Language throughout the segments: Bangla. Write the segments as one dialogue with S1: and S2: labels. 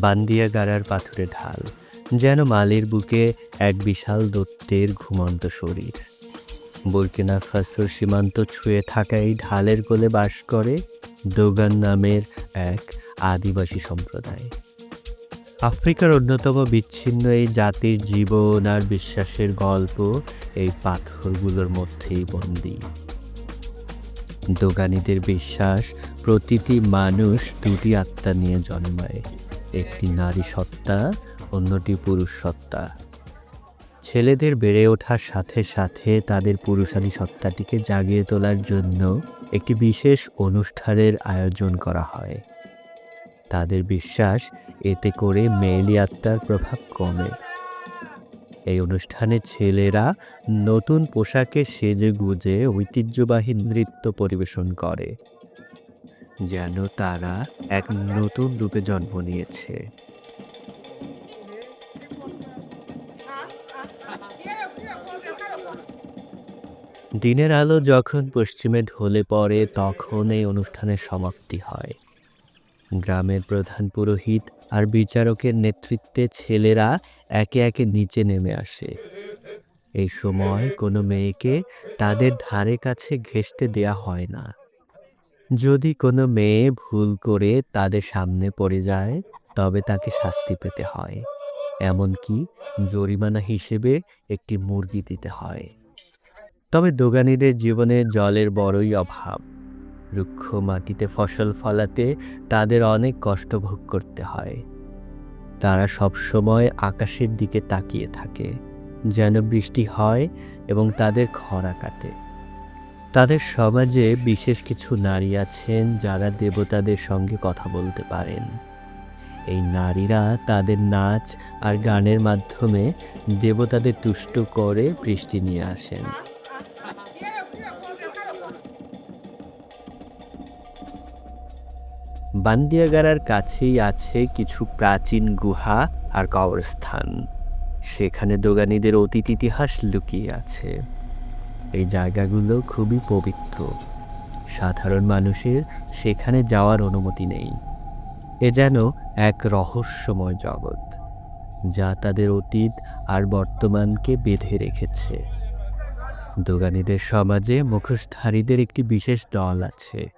S1: বান্দিয়া গাড়ার পাথুরে ঢাল, যেন মালির বুকে এক বিশাল দত্তের ঘুমন্ত শরীর। বুরকিনা ফাসোর সীমান্ত ছুঁয়ে থাকা এই ঢালের কোলে বাস করে দোগান নামের এক আদিবাসী সম্প্রদায়। আফ্রিকার অন্যতম বিচ্ছিন্ন এই জাতির জীবন আর বিশ্বাসের গল্প এই পাথরগুলোর মধ্যেই বন্দী। দোকানিদের বিশ্বাস প্রতিটি মানুষ দুটি আত্মা নিয়ে জন্মায়। একটি নারী সত্তা, অন্যটি পুরুষ সত্তা। ছেলেদের বেড়ে ওঠার সাথে সাথে তাদের পুরুষালী সত্তাটিকে জাগিয়ে তোলার জন্য একটি বিশেষ অনুষ্ঠানের আয়োজন করা হয়। তাদের বিশ্বাস, এতে করে মেয়েলি আত্মার প্রভাব কমে। এই অনুষ্ঠানে ছেলেরা নতুন পোশাকে সেজে গুজে ঐতিহ্যবাহী নৃত্য পরিবেশন করে। যেন তারা এক নতুন রূপে জন্ম নিয়েছে। দিনের আলো যখন পশ্চিমে ঢলে পড়ে, তখন এই অনুষ্ঠানের সমাপ্তি হয়। গ্রামের প্রধান পুরোহিত আর বিচারকের নেতৃত্বে ছেলেরা একে একে নিচে নেমে আসে। এই সময় কোনো মেয়েকে তাদের ধারে কাছে ঘেঁষতে দেয়া হয় না। যদি কোনো মেয়ে ভুল করে তাদের সামনে পড়ে যায়, তবে তাকে শাস্তি পেতে হয়। এমনকি জরিমানা হিসেবে একটি মুরগি দিতে হয়। তবে দোকানিদের জীবনে জলের বড়ই অভাব। রুক্ষ মাটিতে ফসল ফলাতে তাদের অনেক কষ্ট ভোগ করতে হয়। তারা সবসময় আকাশের দিকে তাকিয়ে থাকে, যেন বৃষ্টি হয় এবং তাদের খরা কাটে। তাদের সমাজে বিশেষ কিছু নারী আছেন যারা দেবতাদের সঙ্গে কথা বলতে পারেন। এই নারীরা তাদের নাচ আর গানের মাধ্যমে দেবতাদের তুষ্ট করে বৃষ্টি নিয়ে আসেন। বান্দিয়াগাড়ার কাছেই আছে কিছু প্রাচীন গুহা আর কবরস্থান। সেখানে দোগানিদের অতীত ইতিহাস লুকিয়ে আছে। এই জায়গাগুলো খুবই পবিত্র। সাধারণ মানুষের সেখানে যাওয়ার অনুমতি নেই। এ যেন এক রহস্যময় জগৎ, যা তাদের অতীত আর বর্তমানকে বেঁধে রেখেছে। দোগানিদের সমাজে মুখোশধারীদের একটি বিশেষ দল আছে।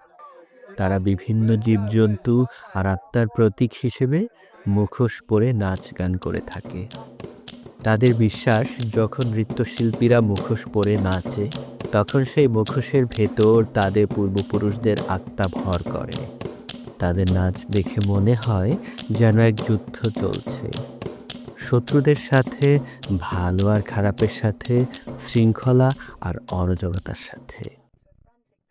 S1: তারা বিভিন্ন জীবজন্তু আর আত্মার প্রতীক হিসেবে মুখোশ পরে নাচ গান করে থাকে। তাদের বিশ্বাস, যখন নৃত্যশিল্পীরা মুখোশ পরে নাচে, তখন সেই মুখোশের ভেতর তাদের পূর্বপুরুষদের আত্মা ভর করে। তাদের নাচ দেখে মনে হয় যেন এক যুদ্ধ চলছে। শত্রুদের সাথে, ভালো আর খারাপের সাথে, শৃঙ্খলা আর অরাজকতার সাথে।